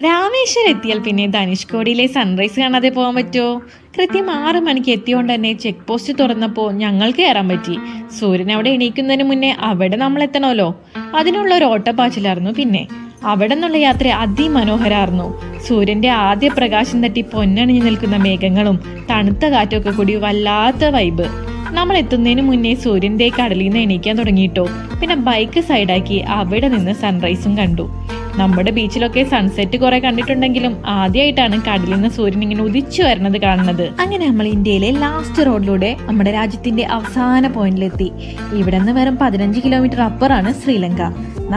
രാമേശ്വരം എത്തിയാൽ പിന്നെ ധനുഷ്കോടിയിലെ സൺറൈസ് കാണാതെ പോകാൻ പറ്റുമോ? കൃത്യം ആറ് മണിക്ക് എത്തിയോണ്ട് തന്നെ ചെക്ക് പോസ്റ്റ് തുറന്നപ്പോൾ ഞങ്ങൾക്ക് കയറാൻ പറ്റി. സൂര്യൻ അവിടെ എണീക്കുന്നതിന് മുന്നേ അവിടെ നമ്മൾ എത്തണമല്ലോ. അതിനുള്ള ഒരു ഓട്ടപ്പാച്ചിലായിരുന്നു പിന്നെ. അവിടെ നിന്നുള്ള യാത്ര അതിമനോഹരായിരുന്നു. സൂര്യന്റെ ആദ്യ പ്രകാശം തട്ടി പൊന്നണിഞ്ഞു നിൽക്കുന്ന മേഘങ്ങളും തണുത്ത കാറ്റൊക്കെ കൂടി വല്ലാത്ത വൈബ് നമ്മൾ എത്തുന്നതിന് മുന്നേ സൂര്യന്റെ കടലിൽ നിന്ന് എണീക്കാൻ തുടങ്ങിയിട്ടോ. പിന്നെ ബൈക്ക് സൈഡാക്കി അവിടെ നിന്ന് സൺറൈസും കണ്ടു. നമ്മുടെ ബീച്ചിലൊക്കെ സൺസെറ്റ് കുറെ കണ്ടിട്ടുണ്ടെങ്കിലും ആദ്യമായിട്ടാണ് കടലിൽ നിന്ന് സൂര്യൻ ഇങ്ങനെ ഉദിച്ചു വരുന്നത് കാണുന്നത്. അങ്ങനെ നമ്മൾ ഇന്ത്യയിലെ ലാസ്റ്റ് റോഡിലൂടെ നമ്മുടെ രാജ്യത്തിന്റെ അവസാന പോയിന്റിലെത്തി ഇവിടെ നിന്ന് വെറും പതിനഞ്ച് കിലോമീറ്റർ അപ്പുറാണ് ശ്രീലങ്ക.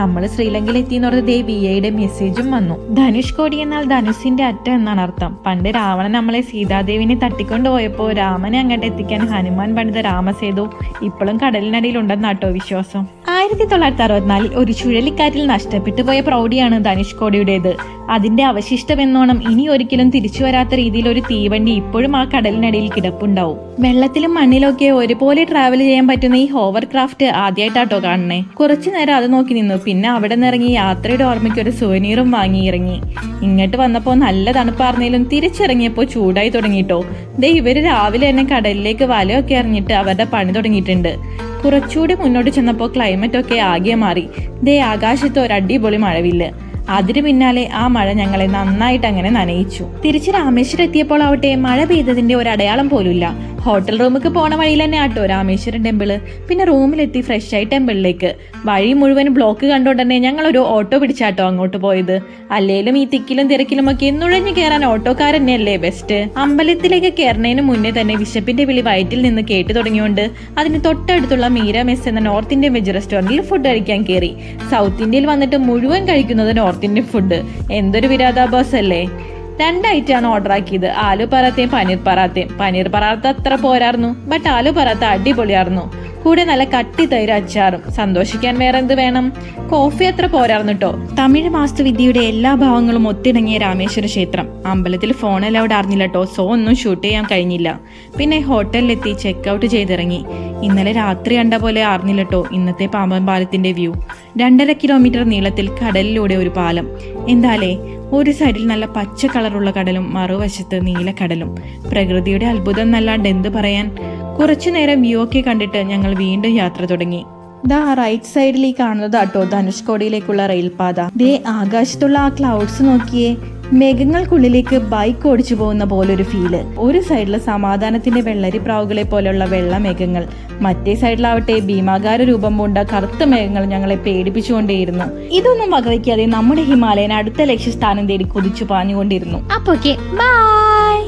നമ്മൾ ശ്രീലങ്കയിൽ എത്തി എന്ന് പറഞ്ഞ വി ഐയുടെ മെസ്സേജും വന്നു. ധനുഷ് കോടി എന്നാൽ ധനുഷിന്റെ അറ്റ എന്നാണ് അർത്ഥം. പണ്ട് രാവണൻ നമ്മളെ സീതാദേവിനെ തട്ടിക്കൊണ്ട് പോയപ്പോ രാമനെ അങ്ങോട്ട് എത്തിക്കാൻ ഹനുമാൻ പണിത രാമസേതു ഇപ്പോഴും കടലിനടിയിൽ ഉണ്ടെന്നാട്ടോ വിശ്വാസം. ആയിരത്തി തൊള്ളായിരത്തി അറുപത്തിനാലിൽ ഒരു ചുഴലിക്കാറ്റിൽ നഷ്ടപ്പെട്ടു പോയ പ്രൗഢിയാണ് ധനുഷ് കോടിയുടേത്. അതിന്റെ അവശിഷ്ടമെന്നോണം ഇനി ഒരിക്കലും തിരിച്ചു വരാത്ത രീതിയിൽ ഒരു തീവണ്ടി ഇപ്പോഴും ആ കടലിനടിയിൽ കിടപ്പുണ്ടാവും. വെള്ളത്തിലും മണ്ണിലൊക്കെ ഒരുപോലെ ട്രാവൽ ചെയ്യാൻ പറ്റുന്ന ഈ ഹോവർ ക്രാഫ്റ്റ് ആദ്യമായിട്ടാട്ടോ കാണണേ കുറച്ചു നേരം അത് നോക്കി നിന്നു. പിന്നെ അവിടെ നിന്നിറങ്ങി യാത്രയുടെ ഓർമ്മയ്ക്ക് ഒരു സുവനീറും വാങ്ങി ഇറങ്ങി ഇങ്ങോട്ട് വന്നപ്പോൾ നല്ല തണുപ്പാർന്നേലും തിരിച്ചിറങ്ങിയപ്പോൾ ചൂടായി തുടങ്ങിയിട്ടോ ദേ ഇവർ രാവിലെ തന്നെ കടലിലേക്ക് വലയൊക്കെ എറിഞ്ഞിട്ട് അവരുടെ പണി തുടങ്ങിയിട്ടുണ്ട്. കുറച്ചുകൂടി മുന്നോട്ട് ചെന്നപ്പോൾ ക്ലൈമറ്റ് ഒക്കെ ആകെ മാറി. ദേ ആകാശത്ത് ഒരു അടിപൊളി മഴവില്ല്. അതിന് പിന്നാലെ ആ മഴ ഞങ്ങളെ നന്നായിട്ട് അങ്ങനെ നനയിച്ചു. തിരിച്ച് രാമേശ്വരം എത്തിയപ്പോൾ ആവട്ടെ മഴ പെയ്തതിന്റെ ഒരു അടയാളം പോലുമില്ല. ഹോട്ടൽ റൂമിലേക്ക് പോണ വഴിയിൽ തന്നെ ആട്ടോ രാമേശ്വരൻ ടെമ്പിൾ പിന്നെ റൂമിലെത്തി ഫ്രഷ് ആയി ടെമ്പിളിലേക്ക് വഴി മുഴുവൻ ബ്ലോക്ക് തന്നെ ഞങ്ങൾ ഒരു ഓട്ടോ പിടിച്ചാട്ടോ അങ്ങോട്ട് പോയത്. അല്ലേലും ഈ തിക്കിലും തിരക്കിലും ഒക്കെ നുഴഞ്ഞു കയറാൻ ഓട്ടോക്കാരന്നെയല്ലേ ബെസ്റ്റ് അമ്പലത്തിലേക്ക് കയറുന്നതിന് മുന്നേ തന്നെ വിശപ്പിന്റെ വിളി വയറ്റിൽ നിന്ന് കേട്ടു തുടങ്ങിയോണ്ട് അതിന് തൊട്ടടുത്തുള്ള മീര മെസ് എന്ന നോർത്ത് ഇന്ത്യൻ വെജ് റെസ്റ്റോറന്റിൽ ഫുഡ് കഴിക്കാൻ കയറി സൗത്ത് ഇന്ത്യയിൽ വന്നിട്ട് മുഴുവൻ കഴിക്കുന്നത് നോർത്ത് ഇന്ത്യൻ ഫുഡ് എന്തൊരു വിരാതാഭാസം അല്ലേ രണ്ടായിട്ടാണ് ഓർഡർ ആക്കിയത്. ആലു പറാത്തയും പനീർ പറാത്തയും. പനീർ പറാത്ത അത്ര പോരായിരുന്നു ബട്ട് ആലു പറാത്ത അടിപൊളിയായിരുന്നു. കൂടെ നല്ല കട്ടി തൈര് അച്ചാറും. സന്തോഷിക്കാൻ വേറെ എന്ത് വേണം? കോഫി അത്ര പോരായിരുന്നു കേട്ടോ തമിഴ് വാസ്തുവിദ്യയുടെ എല്ലാ ഭാവങ്ങളും ഒത്തിണങ്ങിയ രാമേശ്വര ക്ഷേത്രം. അമ്പലത്തിൽ ഫോൺ അലൗഡ് അറിഞ്ഞില്ല കേട്ടോ സോ ഒന്നും ഷൂട്ട് ചെയ്യാൻ കഴിഞ്ഞില്ല. പിന്നെ ഹോട്ടലിലെത്തി ചെക്ക് ഔട്ട് ചെയ്തിറങ്ങി. ഇന്നലെ രാത്രി കണ്ട പോലെ അറിഞ്ഞില്ല കേട്ടോ ഇന്നത്തെ പാമ്പൻ പാലത്തിന്റെ വ്യൂ രണ്ടര കിലോമീറ്റർ നീളത്തിൽ കടലിലൂടെ ഒരു പാലം. എന്താലേ ഒരു സൈഡിൽ നല്ല പച്ച കളറുള്ള കടലും മറുവശത്ത് നീലക്കടലും പ്രകൃതിയുടെ അത്ഭുതം എന്നല്ലാണ്ട് എന്ത് പറയാൻ? കുറച്ചു നേരം വ്യൂ ഒക്കെ കണ്ടിട്ട് ഞങ്ങൾ വീണ്ടും യാത്ര തുടങ്ങി. ദാ റൈറ്റ് സൈഡിൽ ഈ കാണുന്നത് ആട്ടോ ധനുഷ്കോടിയിലേക്കുള്ള റെയിൽപാത. ദേ ആകാശത്തുള്ള ആ ക്ലൗഡ്സ് നോക്കിയേ. മേഘങ്ങൾക്കുള്ളിലേക്ക് ബൈക്ക് ഓടിച്ചു പോകുന്ന പോലൊരു ഫീൽ ഒരു സൈഡിൽ സമാധാനത്തിന്റെ വെള്ളരി പ്രാവുകളെ പോലെയുള്ള വെള്ള മേഘങ്ങൾ. മറ്റേ സൈഡിലാവട്ടെ ഭീമാകാര രൂപം പൂണ്ട കറുത്ത മേഘങ്ങൾ ഞങ്ങളെ പേടിപ്പിച്ചുകൊണ്ടേയിരുന്നു. ഇതൊന്നും വകവയ്ക്കാതെ നമ്മുടെ ഹിമാലയൻ അടുത്ത ലക്ഷ്യസ്ഥാനം തേടി കുതിച്ചു പാഞ്ഞുകൊണ്ടിരുന്നു. അപ്പൊ ബൈ